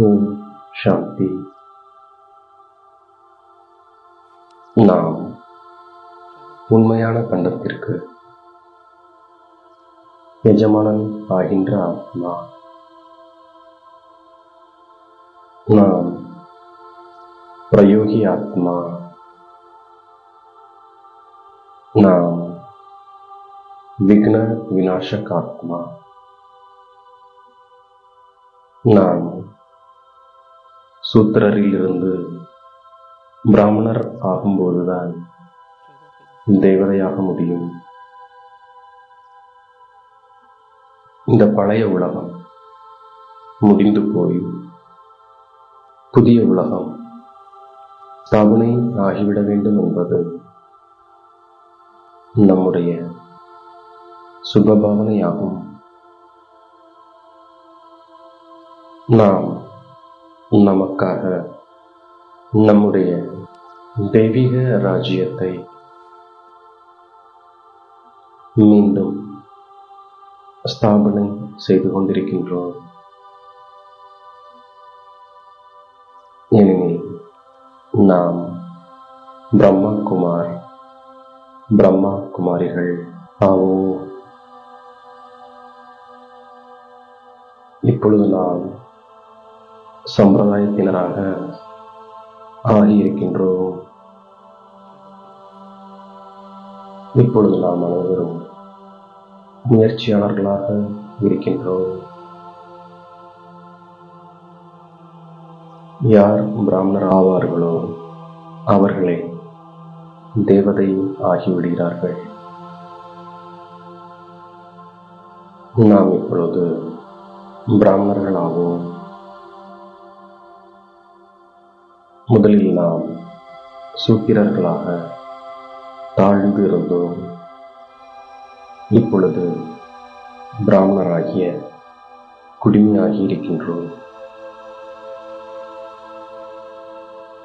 ஓம் சாந்தி நாம் உண்மையான கண்டத்திற்கு எஜமானன் ஆகின்ற ஆத்மா. நாம் பிரயோகி ஆத்மா. நாம் விக்ன விநாசக் ஆத்மா. நாம் சூத்திரரிலிருந்து பிராமணர் ஆகும்போதுதான் தேவதையாக முடியும். இந்த பழைய உலகம் முடிந்து போய் புதிய உலகம் ஸ்தாபனை ஆகிவிட வேண்டும் என்பது நம்முடைய சுபபாவனையாகும். நாம் நமக்காக நம்முடைய தெய்வீக ராஜ்யத்தை மீண்டும் ஸ்தாபனை செய்து கொண்டிருக்கின்றோம். ஏனெனில் நாம் பிரம்மா குமார் பிரம்மா குமாரிகள் ஆவோ இப்பொழுது நாம் சம்பிரதாயத்தினராக ஆகியிருக்கின்றோம். இப்பொழுது நாம் அனைவரும் முயற்சியாளர்களாக இருக்கின்றோம். யார் பிராமணர் ஆவார்களோ அவர்களே தேவதை ஆகிவிடுகிறார்கள். நாம் இப்பொழுது பிராமணர்கள் முதலில் நாம் சூத்திரர்களாக தாழ்ந்து இருந்தோம் இப்பொழுது பிராமணராகிய குடிமையாகி இருக்கின்றோம்.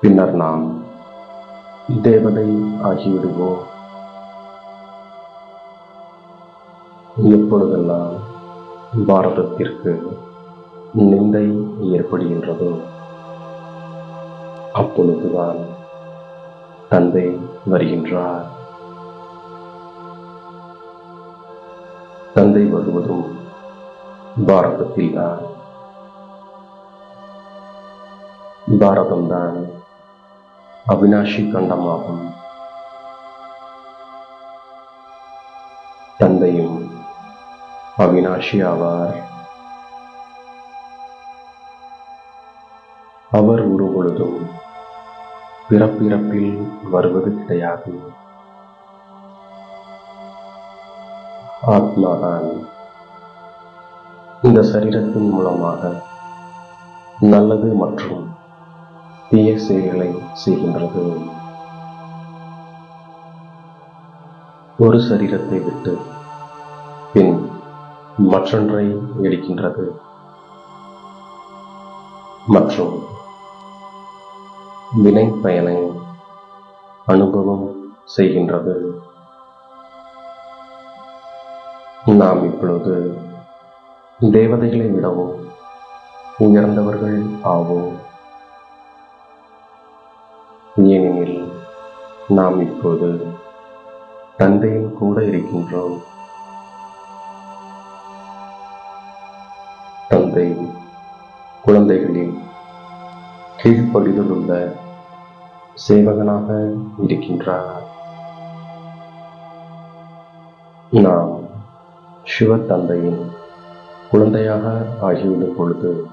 பின்னர் நாம் தேவதை ஆகிவிடுவோம். எப்பொழுதெல்லாம் பாரதத்திற்கு நிந்தை ஏற்படுகின்றதோ அப்பொழுதுதான் தந்தை வருகின்றார். தந்தை வருவதும் பாரதத்தில்தான் பாரதம்தான் அவினாஷி கண்டமாகும். தந்தையும் அவினாஷி ஆவார். அவர் ஒரு பொழுதும் பிறப்பிறப்பில் வருவது கிடையாது. ஆத்மாதான். இந்த சரீரத்தின் மூலமாக நல்லது மற்றும் தீய செயல்களை செய்கின்றது. ஒரு சரீரத்தை விட்டு பின் மற்றொன்றை எடுக்கின்றது. மற்றும் வினை பயனை அனுபவம் செய்கின்றது. நாம் இப்பொழுது தேவதைகளை விடவும் உயர்ந்தவர்கள் ஆவோம். ஏனெனில் நாம் இப்போது தந்தையின் கூட இருக்கின்றோம். தந்தை குழந்தைகளின் கீழ்ப்படிதல் உள்ள சேவகனாக இருக்கின்றார். நாம் சிவ தந்தையின் குழந்தையாக ஆகிவிடும் பொழுது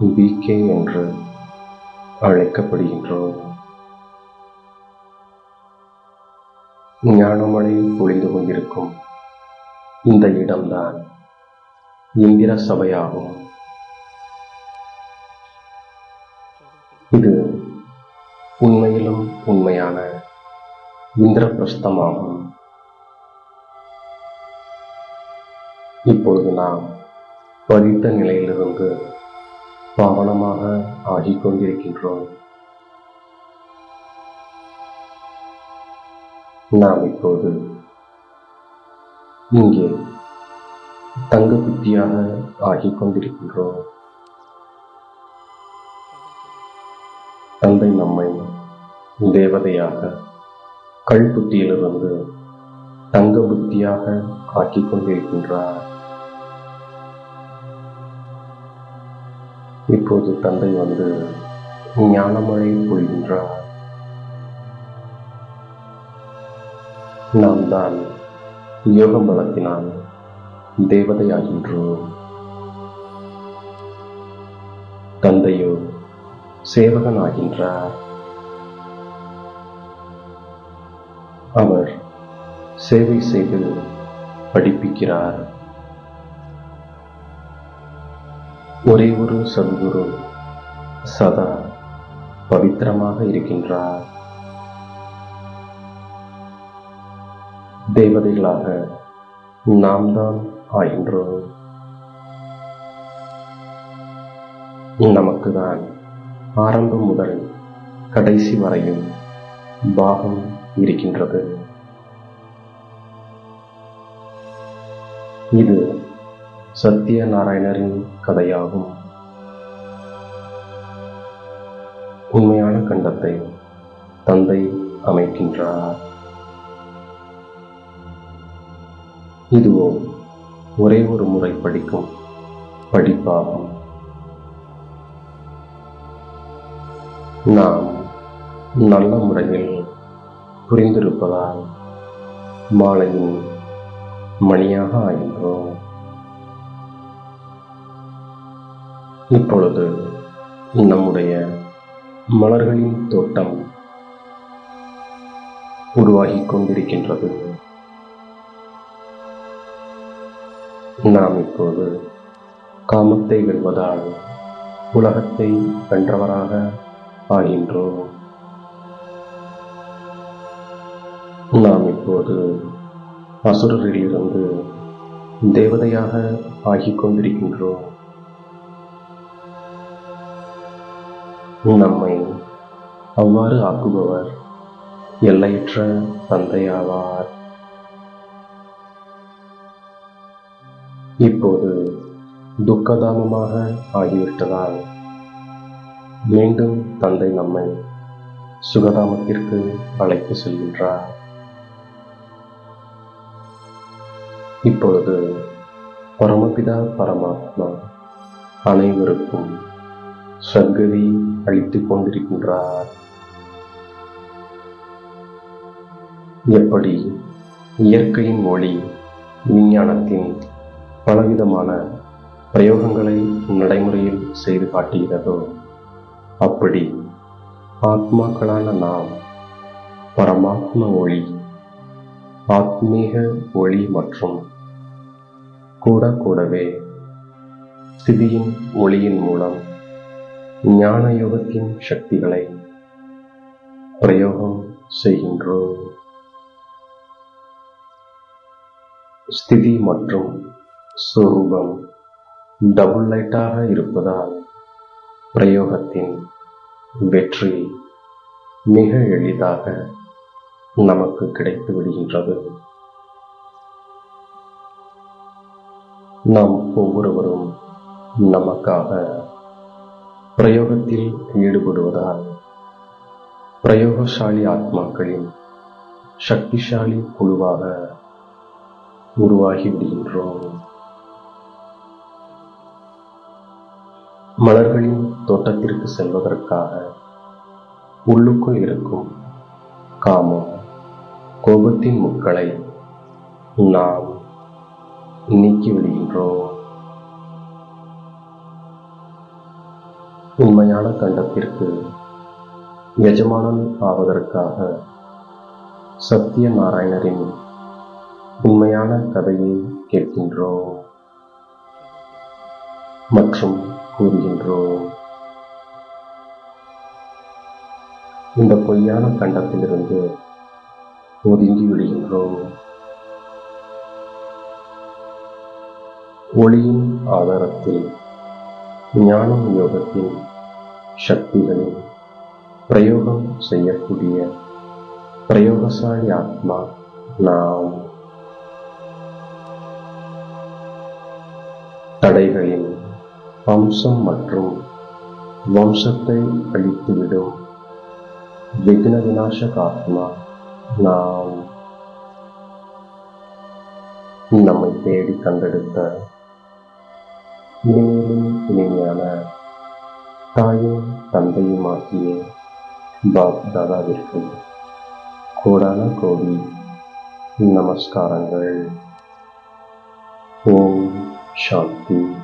பிகே என்று அழைக்கப்படுகின்றோம். ஞானமழை பொழிந்து கொண்டிருக்கும் இந்த இடம்தான் இந்திர சபையாகும். இது உண்மையிலும் உண்மையான இந்திரபிரஸ்தமாகும். இப்பொழுது நாம் பதித்த நிலையிலிருந்து பவனமாக ஆகிக் கொண்டிருக்கின்றோம். நாம் இப்போது இங்கே தங்க புத்தியாக ஆகிக் கொண்டிருக்கின்றோம். தந்தை நம்மை தேவதையாக கல் புத்தியிலிருந்து தங்க புத்தியாக ஆக்கிக் கொண்டிருக்கின்றார். இப்போது தந்தை வந்து ஞானமழை கொள்கின்றார் நாம் தான் யோக பலத்தினால் தேவதையாகின்றோம். தந்தையோ சேவகனாகின்றார். அவர் சேவை செய்து படிப்பிக்கிறார். ஒரே ஒரு சத்குரு சதா பவித்திரமாக இருக்கின்றார். தேவதைகளாக நாம் தான் ஆகின்றோம் நமக்கு தான் ஆரம்பம் முதல் கடைசி வரையும் பாகம் இருக்கின்றது. இது சத்யநாராயணரின் கதையாகும். உண்மையான கண்டத்தை தந்தை அமைக்கின்றார். இதுவோ ஒரே ஒரு முறை படிக்கும் படிப்பாகும். நாம் நல்ல முறையில் புரிந்திருப்பதால் மாலையின் மணியாக ஆகின்றோம். இப்பொழுது நம்முடைய மலர்களின் தோட்டம் உருவாகிக் கொண்டிருக்கின்றது. நாம் இப்போது காமத்தை வெல்வதால் உலகத்தை வென்றவராக ஆகின்றோம். அசுரரிலிருந்து தேவதையாக ஆகிக் கொண்டிருக்கின்றோம் நம்மை அவ்வாறு ஆக்குபவர் எல்லையற்ற தந்தையாவார். இப்போது துக்கதாமமாக ஆகிவிட்டதால் மீண்டும் தந்தை நம்மை சுகதாமத்திற்கு அழைத்து செல்கின்றார். இப்பொழுது பரமபிதா பரமாத்மா அனைவருக்கும் சங்கதி அளித்துக் கொண்டிருக்கின்றார். எப்படி இயற்கையின் ஒளி விஞ்ஞானத்தின் பலவிதமான பிரயோகங்களை நடைமுறையில் செய்து காட்டுகிறதோ அப்படி ஆத்மாக்களான நாம் பரமாத்ம ஒளி ஆத்மீக ஒளி மற்றும் கூட கூடவே ஸ்திதியின் ஒளியின் மூலம் ஞான யோகத்தின் சக்திகளை பிரயோகம் செய்கின்றோம். ஸ்திதி மற்றும் சுரூபம் டபுள் லைட்டாக இருப்பதால் பிரயோகத்தின் வெற்றி மிக எளிதாக நமக்கு கிடைத்து விடுகின்றது. நாம் ஒவ்வொருவரும் நமக்காக பிரயோகத்தில் ஈடுபடுவதால் பிரயோகசாலி ஆத்மாக்களின் சக்திசாலி குழுவாக உருவாகி விடுகின்றோம். மலர்களின் தோட்டத்திற்கு செல்வதற்காக உள்ளுக்குள் இருக்கும் காமம் கோபத்தின் முட்களை நாம் நீக்கி விடுகின்றோம் உண்மையான கண்டத்திற்கு எஜமானன் ஆவதற்காக சத்திய நாராயணரின் உண்மையான கதையை கேட்கின்றோம் மற்றும் கூறுகின்றோம். இந்த பொய்யான கண்டத்திலிருந்து ஒதுங்கி விடுகின்றோம் ஒளியின் ஆதாரத்தில் ஞானம் யோகத்தின் சக்திகளில் பிரயோகம் செய்யக்கூடிய பிரயோகசாலி ஆத்மா நாம். தடைகளின் வம்சம் மற்றும் வம்சத்தை அழித்துவிடும் விக்ன விநாசக ஆத்மா நாம். நம்மை தேடி கண்டெடுத்த இனிமேலும் இனிமையான தாயும் தந்தையும் ஆகிய பாப் தாதாவிற்கு கோடான கோடி நமஸ்காரங்கள். ஓம் சாந்தி.